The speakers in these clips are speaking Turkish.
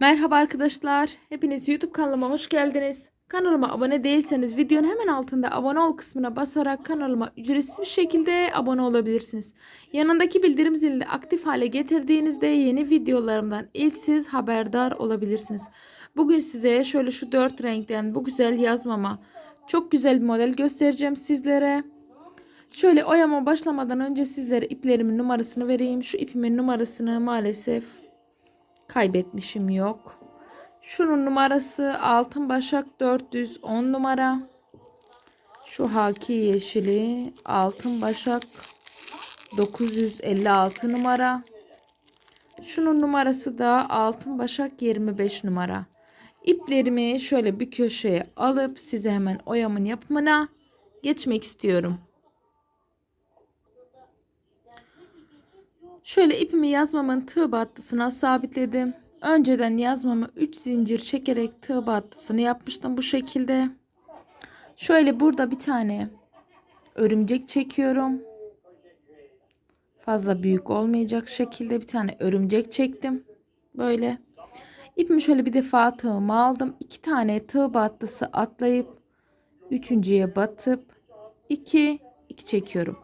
Merhaba arkadaşlar. Hepiniz YouTube kanalıma hoş geldiniz. Kanalıma abone değilseniz videonun hemen altında abone ol kısmına basarak kanalıma ücretsiz bir şekilde abone olabilirsiniz. Yanındaki bildirim zilini aktif hale getirdiğinizde yeni videolarımdan ilk siz haberdar olabilirsiniz. Bugün size şöyle şu dört renkten bu güzel yazmama çok güzel bir model göstereceğim sizlere. Şöyle oyama başlamadan önce sizlere iplerimin numarasını vereyim. Şu ipimin numarasını maalesef kaybetmişim yok. Şunun numarası altın başak 410 numara. Şu haki yeşili altın başak 956 numara. Şunun numarası da altın başak 25 numara. İplerimi şöyle bir köşeye alıp size hemen oyamın yapımına geçmek istiyorum. Şöyle ipimi yazmamın tığ battısına sabitledim. Önceden yazmamı 3 zincir çekerek tığ battısını yapmıştım bu şekilde. Şöyle burada bir tane örümcek çekiyorum. Fazla büyük olmayacak şekilde bir tane örümcek çektim. Böyle. İpimi şöyle bir defa tığımı aldım. iki tane tığ battısı atlayıp üçüncüye batıp 2 2 çekiyorum.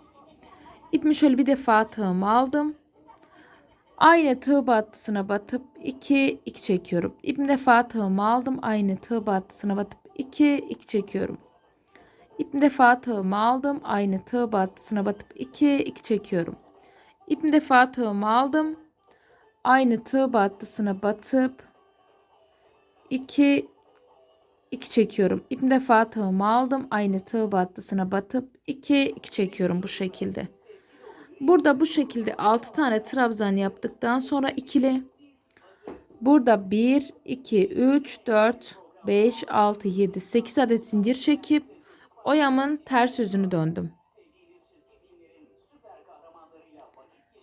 İpimi şöyle bir defa tığımı aldım. Aynı tığ battısına batıp 2 2 çekiyorum. İpim defa tığımı aldım. Aynı tığ battısına batıp 2 2 çekiyorum. İpim defa tığımı aldım. Aynı tığ battısına batıp 2 2 çekiyorum. İpim defa tığımı aldım. Aynı tığ battısına batıp 2 2 çekiyorum. İpim defa tığımı aldım. Aynı tığ battısına batıp 2 2 çekiyorum bu şekilde. Burada bu şekilde 6 tane trabzan yaptıktan sonra ikili. Burada 1, 2, 3, 4, 5, 6, 7, 8 adet zincir çekip oyamın ters yüzünü döndüm.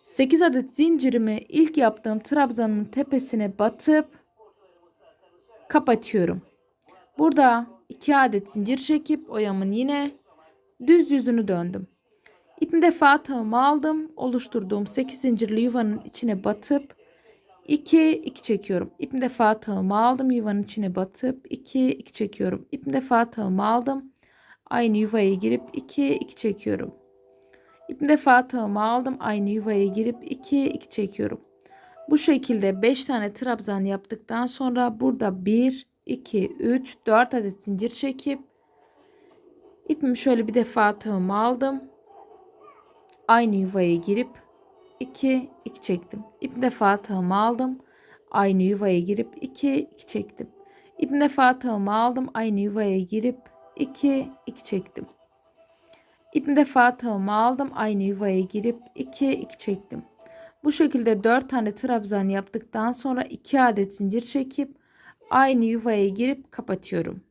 8 adet zincirimi ilk yaptığım trabzanın tepesine batıp kapatıyorum. Burada 2 adet zincir çekip oyamın yine düz yüzünü döndüm. İpimi defa tığımı aldım. Oluşturduğum 8 zincirli yuvanın içine batıp 2 2 çekiyorum. İpimi defa tığımı aldım. Yuvanın içine batıp 2 2 çekiyorum. İpimi defa tığımı aldım. Aynı yuvaya girip 2 2 çekiyorum. İpimi defa tığımı aldım. Aynı yuvaya girip 2 2 çekiyorum. Bu şekilde 5 tane trabzan yaptıktan sonra burada 1 2 3 4 adet zincir çekip ipimi şöyle bir defa tığımı aldım aynı yuvaya girip 2 2 çektim. İp defa tığımı aldım. Aynı yuvaya girip 2 2 çektim. İp defa tığımı aldım. Aynı yuvaya girip 2 2 çektim. İp defa tığımı aldım. Aynı yuvaya girip 2 2 çektim. Bu şekilde 4 tane trabzan yaptıktan sonra 2 adet zincir çekip aynı yuvaya girip kapatıyorum.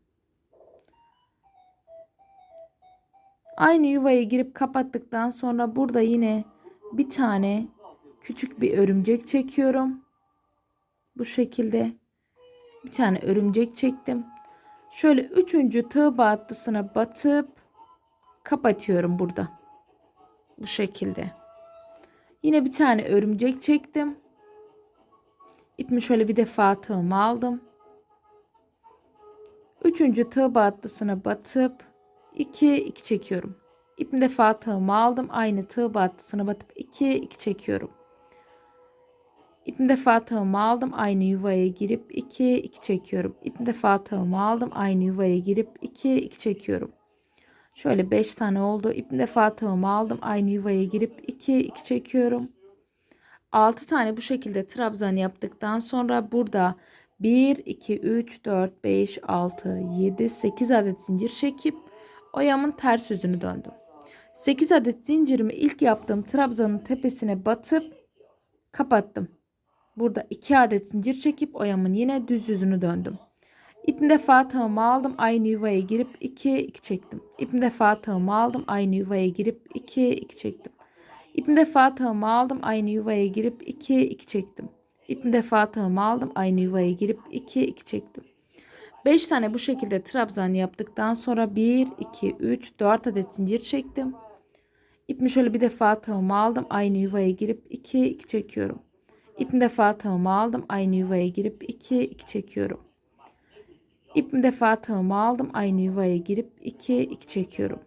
Aynı yuvaya girip kapattıktan sonra burada yine bir tane küçük bir örümcek çekiyorum. Bu şekilde bir tane örümcek çektim. Şöyle üçüncü tığ battısına batıp kapatıyorum burada. Bu şekilde. Yine bir tane örümcek çektim. İpimi şöyle bir defa tığımı aldım. Üçüncü tığ battısına batıp 2 2 çekiyorum. İpim defa tığımı aldım. Aynı tığ battısına batıp 2 2 çekiyorum. İpim defa tığımı aldım. Aynı yuvaya girip 2 2 çekiyorum. İpim defa tığımı aldım. Aynı yuvaya girip 2 2 çekiyorum. Şöyle 5 tane oldu. İpim defa tığımı aldım. Aynı yuvaya girip 2 2 çekiyorum. 6 tane bu şekilde trabzan yaptıktan sonra burada 1 2 3 4 5 6 7 8 adet zincir çekip oyamın ters yüzünü döndüm. 8 adet zincirimi ilk yaptığım trabzanın tepesine batıp kapattım. Burada 2 adet zincir çekip oyamın yine düz yüzünü döndüm. İpim defa tığımı aldım. Aynı yuvaya girip 2 2 çektim. İpim defa tığımı aldım. Aynı yuvaya girip 2 2 çektim. İpim defa tığımı aldım. Aynı yuvaya girip 2 2 çektim. İpim defa tığımı aldım. Aynı yuvaya girip 2 2 çektim. 5 tane bu şekilde trabzan yaptıktan sonra 1, 2, 3, 4 adet zincir çektim. İpimi şöyle bir defa tığımı aldım. Aynı yuvaya girip 2, 2 çekiyorum. İpim defa tığımı aldım. Aynı yuvaya girip 2 2 çekiyorum. İpim defa tığımı aldım. Aynı yuvaya girip 2 2 çekiyorum.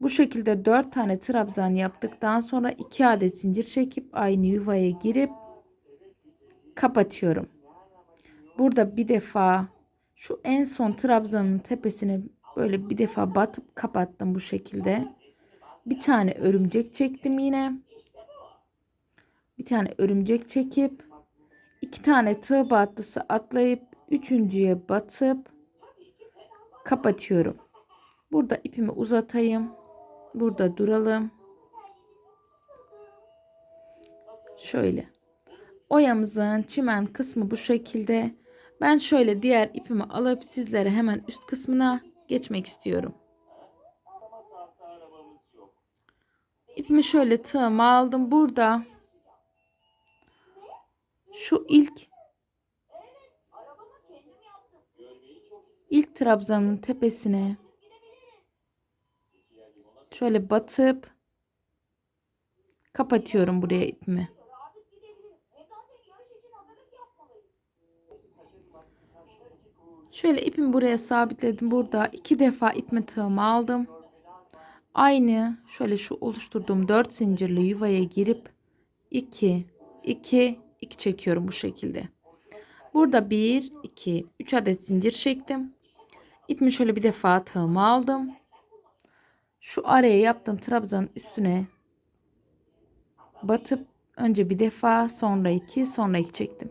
Bu şekilde 4 tane trabzan yaptıktan sonra 2 adet zincir çekip aynı yuvaya girip kapatıyorum. Burada bir defa şu en son trabzanın tepesine böyle bir defa batıp kapattım bu şekilde. Bir tane örümcek çektim yine. Bir tane örümcek çekip iki tane tığ battısı atlayıp üçüncüye batıp kapatıyorum. Burada ipimi uzatayım. Burada duralım. Şöyle. Oyamızın çimen kısmı bu şekilde. Ben şöyle diğer ipimi alıp sizlere hemen üst kısmına geçmek istiyorum. İpimi şöyle tığıma aldım. Burada şu ilk ilk trabzanın tepesine şöyle batıp kapatıyorum buraya ipimi. Şöyle ipimi buraya sabitledim. Burada iki defa ipimi tığımı aldım. Aynı şöyle şu oluşturduğum 4 zincirli yuvaya girip 2 2 2 çekiyorum bu şekilde. Burada 1 2 3 adet zincir çektim. İpimi şöyle bir defa tığımı aldım. Şu araya yaptığım trabzanın üstüne batıp önce bir defa sonra 2 sonra 2 çektim.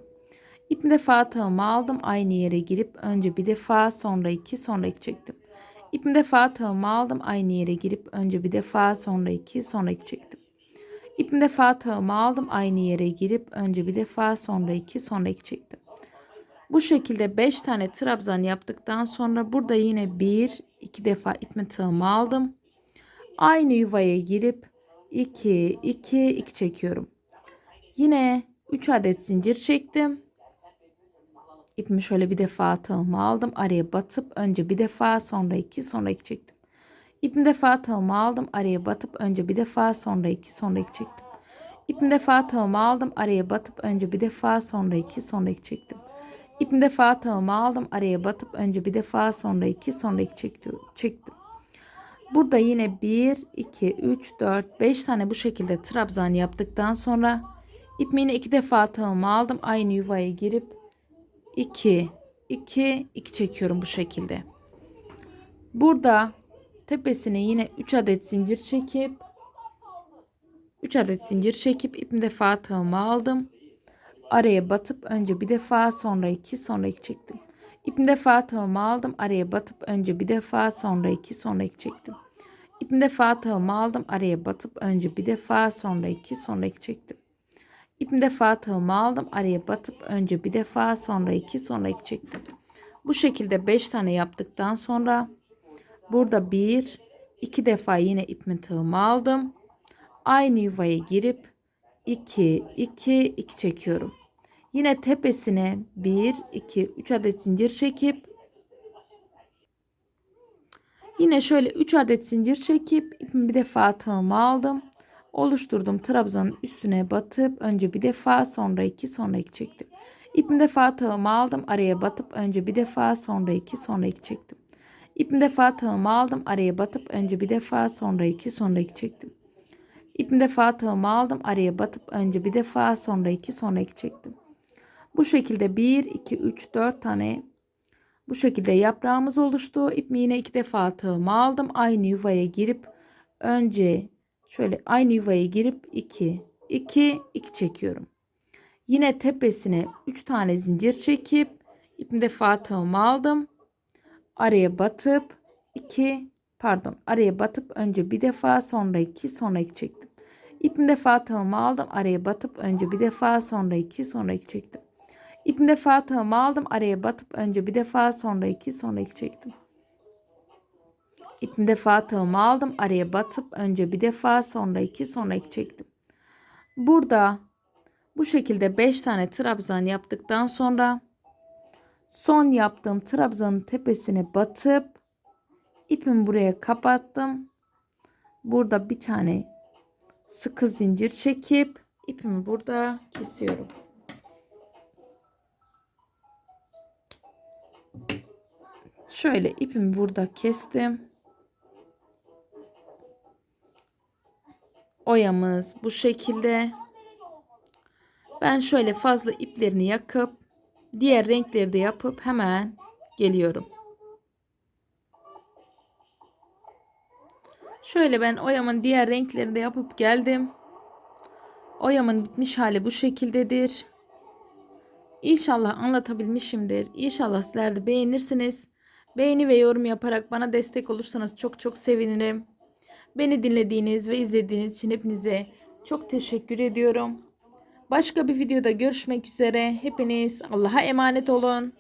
İpimi defa tığımı aldım. Aynı yere girip önce bir defa sonra 2 sonra 2 çektim. İpimi defa tığımı aldım. Aynı yere girip önce bir defa sonra 2 sonra 2 çektim. İpimi defa tığımı aldım. Aynı yere girip önce bir defa sonra 2 sonra 2 çektim. Bu şekilde 5 tane trabzan yaptıktan sonra burada yine 1 2 defa ipimi tığımı aldım. Aynı yuvaya girip 2 2 2 çekiyorum. Yine 3 adet zincir çektim. İpimi şöyle bir defa tığımı aldım. Araya batıp önce bir defa sonra 2 sonra 2 çektim. İpimi defa tığımı aldım. Araya batıp önce bir defa sonra 2 sonra 2 çektim. İpimi defa tığımı aldım. Araya batıp önce bir defa sonra 2 sonra 2 çektim. İpimi defa tığımı aldım. Araya batıp önce bir defa sonra 2 sonra 2 çektim. Burada yine 1, 2, 3, 4, 5 tane bu şekilde trabzan yaptıktan sonra ipimi yine 2 defa tığımı aldım. Aynı yuvaya girip 2 2 2 çekiyorum bu şekilde. Burada tepesine yine 3 adet zincir çekip 3 adet zincir çekip ipim defa tığımı aldım. Araya batıp önce bir defa sonra 2 sonra 2 çektim. İpim defa tığımı aldım. Araya batıp önce bir defa sonra 2 sonra 2 çektim. İpim defa tığımı aldım. Araya batıp önce bir defa sonra 2 sonra 2 çektim. İpim defa tığımı aldım. Araya batıp önce bir defa sonra 2 sonra 2 çektim. Bu şekilde 5 tane yaptıktan sonra burada 1 2 defa yine ipimi tığımı aldım. Aynı yuvaya girip 2 2 2 çekiyorum. Yine tepesine 1 2 3 adet zincir çekip yine şöyle 3 adet zincir çekip ipimi bir defa tığımı aldım oluşturdum trabzanın üstüne batıp önce bir defa sonra iki sonra iki çektim. İpim defa tığımı aldım araya batıp önce bir defa sonra iki sonra iki çektim. İpim defa tığımı aldım araya batıp önce bir defa sonra iki sonra iki çektim. İpim defa tığımı aldım araya batıp önce bir defa sonra iki sonra iki çektim. Bu şekilde 1 2 3 4 tane bu şekilde yaprağımız oluştu. İpimi yine iki defa tığımı aldım. Aynı yuvaya girip önce Şöyle aynı yuvaya girip 2 2 2 çekiyorum. Yine tepesine 3 tane zincir çekip ipimde fatığımı aldım. Araya batıp 2 pardon araya batıp önce bir defa sonra 2 sonra 2 çektim. İpimde fatığımı aldım. Araya batıp önce bir defa sonra 2 sonra 2 çektim. İpimde fatığımı aldım. Araya batıp önce bir defa sonra 2 sonra 2 çektim defa tığımı aldım. Araya batıp önce bir defa sonra iki sonra iki çektim. Burada bu şekilde 5 tane trabzan yaptıktan sonra son yaptığım trabzanın tepesine batıp ipimi buraya kapattım. Burada bir tane sıkı zincir çekip ipimi burada kesiyorum. Şöyle ipimi burada kestim. Oyamız bu şekilde. Ben şöyle fazla iplerini yakıp diğer renkleri de yapıp hemen geliyorum. Şöyle ben oyamın diğer renklerini de yapıp geldim. Oyamın bitmiş hali bu şekildedir. İnşallah anlatabilmişimdir. İnşallah sizler de beğenirsiniz. Beğeni ve yorum yaparak bana destek olursanız çok çok sevinirim. Beni dinlediğiniz ve izlediğiniz için hepinize çok teşekkür ediyorum. Başka bir videoda görüşmek üzere. Hepiniz Allah'a emanet olun.